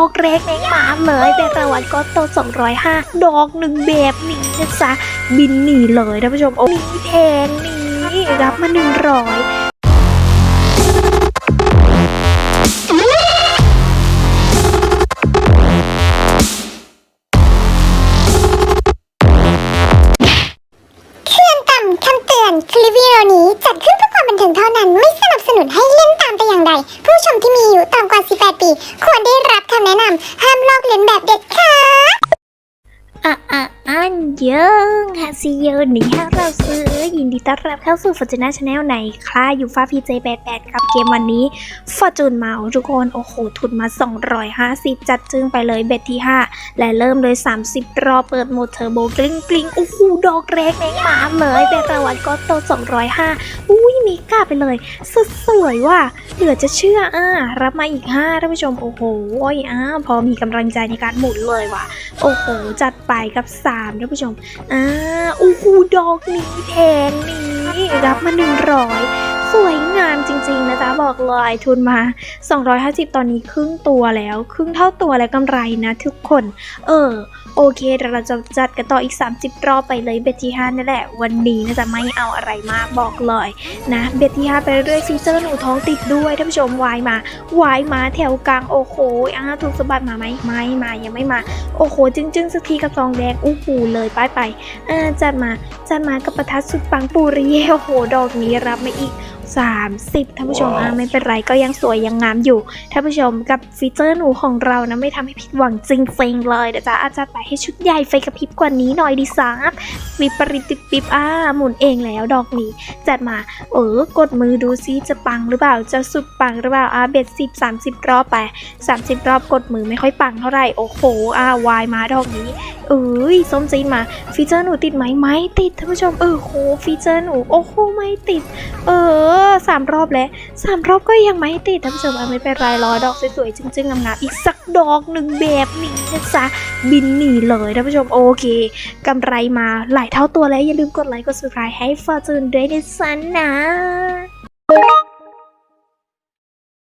ดอกแรกแมงมาเลยแต่ตะวันก็โต205 ดอกหนึ่งแบบนี้นะจ๊ะบินหนีเลยท่านผู้ชมโอ้มีแทงนี้รับมา 100เตือนต่ำคำเตือนคลิปวิดีโอนี้จัดขึ้นเพื่อความบันเทิงเท่านั้นไม่ นุนให้เล่นตามแต่อย่างใด ผู้ชมที่มีอายุต่ำกว่า 18 ปี ควรได้รับคำแนะนำห้ามลอกเลียนแบบเด็ดขาดอะอะอันเยังฮาซิโยหนีฮะเราซื้อยินดีต้อนรับเข้าสู่ฟอร์จูน่าชาแนลในคลาอยู่ฟ้าพีเจแปดแปดกับเกมวันนี้ฟอร์จูนเมาทุกคน โอ้โห ทุนมา 250 จัดจึงไปเลยเบ็ดที่ 5 และเริ่มเลย30 รอเปิดโหมดเทอร์โบกลิ้งกลิ้งโอ้โหดอกแรกแมงมาเลยแต่ตะวันก็โต205อุ้ ไมีก้าไปเลย สุดสวยว่ะเหลือจะเชื่ออ่ารับมาอีก5ท่านผู้ชมโอ้โหอ่าพอมีกำลังใจในการหมุนเลยว่ะ โอ้โห จัดไปกับ3ท่านผู้ชมอ่าอู้หูดอกนี้แทงนี้รับมา100 สวยงามจริงๆนะจ๊ะบอกเลยทุนมา 250 ตอนนี้ครึ่งตัวแล้ว ครึ่งเท่าตัวแล้วกำไรนะทุกคน เออ โอเคเดี๋ยวเราจะจัดกันต่ออีก 30 รอบไปเลยเบ็ดที่5นั่นแหละ วันนี้นะจะไม่เอาอะไรมากบอกเลยนะเบ็ดที่5ไปเรื่อยฟีเจอร์หนูท้องติดด้วยท่านผู้ชมวายมาวายมาแถวกลางโอ้โหอ่าถูกสะบัดมาไหมไม่มายังไม่มา โอ้โหจึงจึงๆสักทีกับซองแดงอู้หูเลยไปไปอ่าจัดมาจัดมากับประทัดสุดปังปูริเยโอ้โหดอกนี้รับมาอีก 30ท่านผู้ชมอ่าไม่เป็นไรก็ยังสวยยังงามอยู่ท่านผู้ชมกับฟีเจอร์หนูของเรานะไม่ทำให้ผิดหวังจริงๆเลยเดี๋ยวจะอาจจะไปให้ชุดใหญ่ไฟกระพริบกว่านี้หน่อยดีซับวิปริตติดปิบอ่าหมุนเองแล้วดอกนี้จัดมาเออกดมือดูซิจะปังหรือเปล่าจะสุดปังหรือเปล่าอ่าเบ็ดสิบสามสิบรอบไป30รอบกดมือไม่ค่อยปังเท่าไหร่โอ้โหอ่าวายมาดอกนี้เอ้ยส้มจีนมาฟีเจอร์หนูติดไหมไม่ติดท่านผู้ชมเออโหฟีเจอร์หนูโอ้โหไม่ติด เออ สามรอบแล้วสามรอบก็ยังไม่ติดท่านผู้ชมเอาไม่เป็นไรรอดอกสวยๆจึ้งๆงามๆอีกสักดอกหนึ่งแบบนี้นะจ๊ะบินหนีเลยท่านผู้ชมโอเคกำไรมาหลายเท่าตัวแล้วอย่าลืมกดไลค์กด subscribe ให้ฟอร์จูนด้วยนะจ๊ะนะ